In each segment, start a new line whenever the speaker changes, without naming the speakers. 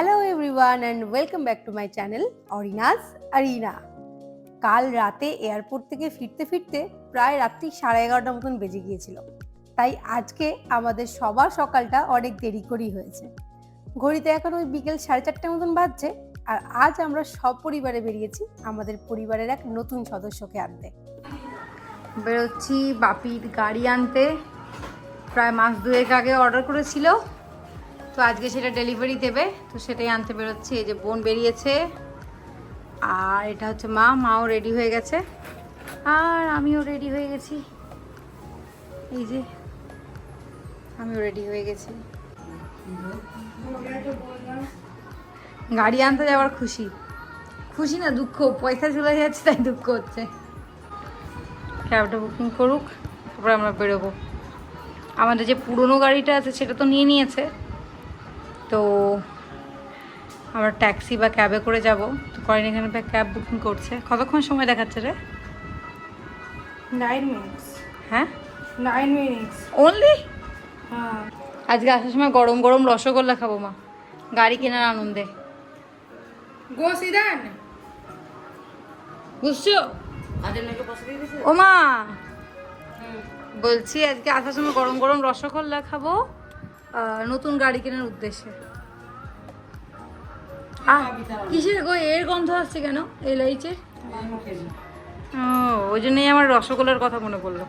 Hello everyone and welcome back to my channel অরিনাস আরিনা কাল রাতে এয়ারপোর্ট থেকে ফিরতে ফিরতে প্রায় রাত্রি সাড়ে এগারোটার মতন বেজে গিয়েছিল। তাই আজকে আমাদের সবার সকালটা অনেক দেরি করেই হয়েছে। ঘড়িতে এখন ওই বিকেল সাড়ে চারটার মতন বাজছে আর আজ আমরা সব পরিবারে বেরিয়েছি আমাদের পরিবারের এক নতুন সদস্যকে আনতে। বেরোচ্ছি বাপির গাড়ি আনতে। প্রায় মাস দুয়েক আগে অর্ডার করেছিল। তো আজকে সেটা ডেলিভারি দেবে। তো সেটাই আনতে বেরোচ্ছি। এই যে বোন বেরিয়েছে। আর এটা হচ্ছে মা। মাও রেডি হয়ে গেছে। আর আমিও রেডি হয়ে গেছি। এই যে, আমিও রেডি হয়ে গেছি। গাড়ি আনতে যাওয়ার খুশি। খুশি না, দুঃখ। পয়সা চলে যাচ্ছে, তাই দুঃখ হচ্ছে। ক্যাবটা বুকিং করুক, তারপরে আমরা বেরোবো। আমাদের যে পুরনো গাড়িটা আছে, সেটা তো নিয়ে নিয়েছে। তো আমরা ট্যাক্সি বা ক্যাবে করে যাব। তো করেন এখানে ক্যাব বুকিং করছে। কতক্ষণ সময় দেখাচ্ছে রে?
নাইন মিনিটস
হ্যাঁ?
নাইন মিনিটস
অনলি
হ্যাঁ।
আজকে আসার সময় গরম গরম রসগোল্লা খাব মা। গাড়ি কেনার আনন্দে।
গো সিদান
বুঝছ? ও মা। বলছি আজকে আসার সময় গরম গরম রসগোল্লা খাব। নতুন গাড়ি কেনার উদ্দেশ্যে। কিসের? গো এর গন্ধ আসছে কেন? এলাইচের ওই জন্যই আমার রসগোল্লার কথা মনে পড়ল।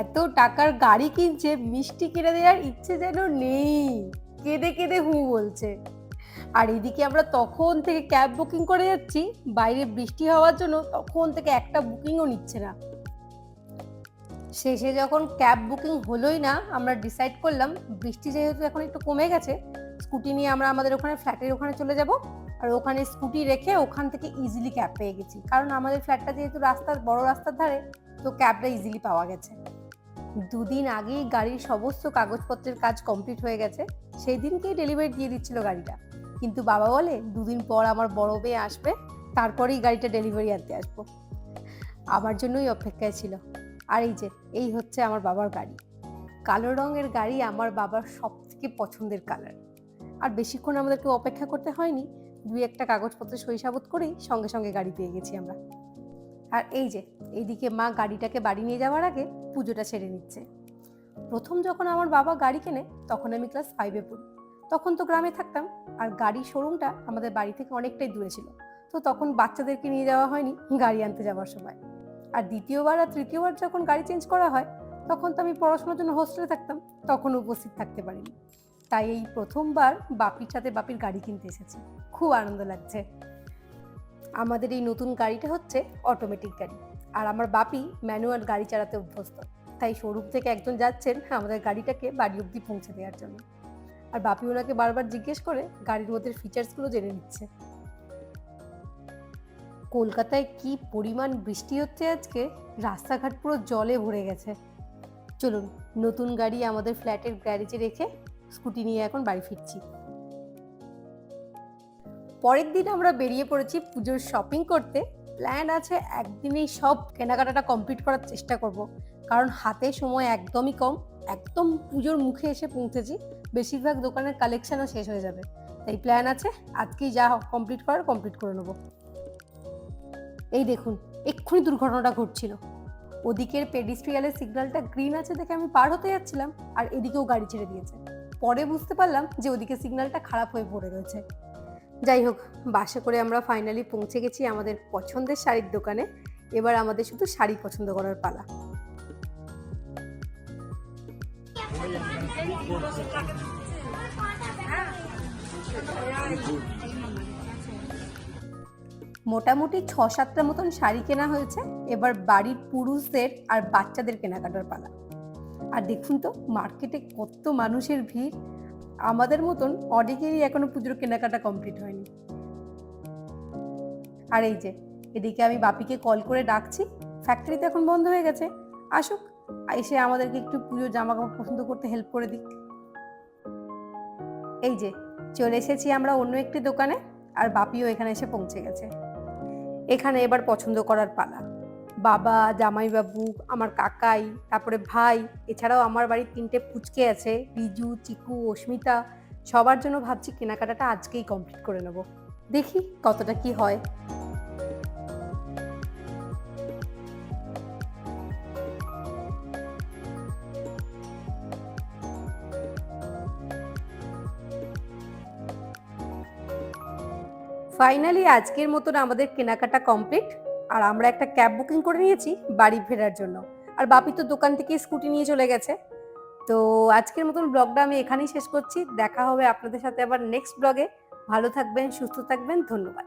এত টাকার গাড়ি কিনছে, মিষ্টি কিনে দেওয়ার ইচ্ছে যেন নেই। কেঁদে কেঁদে হু বলছে। আর এদিকে আমরা তখন থেকে ক্যাব বুকিং করে যাচ্ছি, বাইরে বৃষ্টি হওয়ার জন্য তখন থেকে একটা বুকিংও নিচ্ছে না। শেষে যখন ক্যাব বুকিং হলোই না, আমরা ডিসাইড করলাম বৃষ্টি যেহেতু এখন একটু কমে গেছে, স্কুটি নিয়ে আমরা আমাদের ওখানে ফ্ল্যাটের ওখানে চলে যাব। আর ওখানে স্কুটি রেখে ওখান থেকে ইজিলি ক্যাব পেয়ে গেছি। কারণ আমাদের ফ্ল্যাটটা যেহেতু রাস্তার, বড় রাস্তার ধারে, তো ক্যাবটা ইজিলি পাওয়া গেছে। দুদিন আগেই গাড়ির সমস্ত কাগজপত্রের কাজ কমপ্লিট হয়ে গেছে। সেই দিনকেই ডেলিভারি দিয়ে দিচ্ছিল গাড়িটা। কিন্তু বাবা বলে, দুদিন পর আমার বড় মেয়ে আসবে, তারপরেই গাড়িটা ডেলিভারি আনতে আসব। আমার জন্যই অপেক্ষায় ছিল। আর এই যে, এই হচ্ছে আমার বাবার গাড়ি। কালো রঙের গাড়ি আমার বাবার সব থেকে পছন্দের কালার আর বেশিক্ষণ আমাদেরকে অপেক্ষা করতে হয়নি, দুই একটা কাগজপত্র সই সাবুত করেই সঙ্গে সঙ্গে গাড়ি পেয়ে গেছি আমরা। আর এই যে, এইদিকে মা গাড়িটাকে বাড়ি নিয়ে যাওয়ার আগে পুজোটা ছেড়ে নিচ্ছে। প্রথম যখন আমার বাবা গাড়ি কেনে, তখন আমি ক্লাস ফাইভে পড়ি। তখন তো গ্রামে থাকতাম, আর গাড়ির শোরুমটা আমাদের বাড়ি থেকে অনেকটাই দূরে ছিল। তো তখন বাচ্চাদেরকে নিয়ে যাওয়া হয়নি গাড়ি আনতে যাওয়ার সময়। আর দ্বিতীয়বার আর তৃতীয়বার যখন গাড়ি চেঞ্জ করা হয়, তখন তো আমি পড়াশোনার জন্য হোস্টেলে থাকতাম, তখন উপস্থিত থাকতে পারিনি। তাই এই প্রথমবার বাপির সাথে বাপির গাড়ি কিনতে এসেছি। খুব আনন্দ লাগছে। আমাদের এই নতুন গাড়িটা হচ্ছে অটোমেটিক গাড়ি। আর আমার বাপি ম্যানুয়াল গাড়ি চালাতে অভ্যস্ত। তাই শোরুম থেকে একজন যাচ্ছেন আমাদের গাড়িটাকে বাড়ি অবধি পৌঁছে দেওয়ার জন্য। আর বাপি ওনাকে বারবার জিজ্ঞেস করে গাড়ির মধ্যে ফিচার্সগুলো জেনে নিচ্ছে। কলকাতায় কি পরিমাণ বৃষ্টি হচ্ছে আজকে? রাস্তাঘাট পুরো জলে ভরে গেছে। চলুন, নতুন গাড়ি আমাদের ফ্ল্যাটের গ্যারেজে রেখে স্কুটি নিয়ে এখন বাড়ি ফিরছি। পরের দিন আমরা বেরিয়ে পড়েছি পুজোর শপিং করতে। প্ল্যান আছে একদিনেই সব কেনাকাটাটা কমপ্লিট করার চেষ্টা করব। কারণ হাতে সময় একদমই কম, একদম পুজোর মুখে এসে পৌঁছেছি। বেশিরভাগ দোকানের কালেকশনও শেষ হয়ে যাবে। তাই প্ল্যান আছে আজকেই যা কমপ্লিট করার কমপ্লিট করে নেব। এই দেখুন, এক্ষুনি দুর্ঘটনাটা ঘটছিল। ওদিকের পেডিস্ট্রিয়ালের সিগন্যালটা গ্রিন আছে দেখে আমি পার হতে যাচ্ছিলাম, আর এদিকেও গাড়ি ছেড়ে দিয়েছে। পরে বুঝতে পারলাম যে ওদিকে সিগন্যালটা খারাপ হয়ে পড়ে রয়েছে। যাই হোক, বাসে করে আমরা ফাইনালি পৌঁছে গেছি আমাদের পছন্দের শাড়ির দোকানে। এবার আমাদের শুধু শাড়ি পছন্দ করার পালা। মোটামুটি ছ সাতটা মতন শাড়ি কেনা হয়েছে। এবার বাড়ির পুরুষদের আর বাচ্চাদের কেনাকাটার পালা। আর দেখুন তো, মার্কেটে কত মানুষের ভিড়। আমাদের মতন অনেকেরই এখনও পুজোর কেনাকাটা কমপ্লিট হয়নি। আর এই যে, এদিকে আমি বাপিকে কল করে ডাকছি। ফ্যাক্টরিতে এখন বন্ধ হয়ে গেছে। আসুক, এসে আমাদেরকে একটু পুজোর জামা কাপড় পছন্দ করতে হেল্প করে দিক। এই যে, চলে এসেছি আমরা অন্য একটি দোকানে। আর বাপিও এখানে এসে পৌঁছে গেছে। এখানে এবার পছন্দ করার পালা। বাবা, জামাইবাবু, আমার কাকাই, তারপরে ভাই, এছাড়াও আমার বাড়ির তিনটে পুচকে আছে রিজু চিকু, অস্মিতা, সবার জন্য ভাবছি কেনাকাটাটা আজকেই কমপ্লিট করে নেব। দেখি কতটা কি হয়। ফাইনালি আজকের মতন আমাদের কেনাকাটা কমপ্লিট আর আমরা একটা ক্যাব বুকিং করে নিয়েছি বাড়ি ফেরার জন্য। আর বাপি তো দোকান থেকে স্কুটি নিয়ে চলে গেছে। তো আজকের মতন ব্লগটা আমি এখানেই শেষ করছি। দেখা হবে আপনাদের সাথে আবার নেক্সট ব্লগে ভালো থাকবেন, সুস্থ থাকবেন। ধন্যবাদ।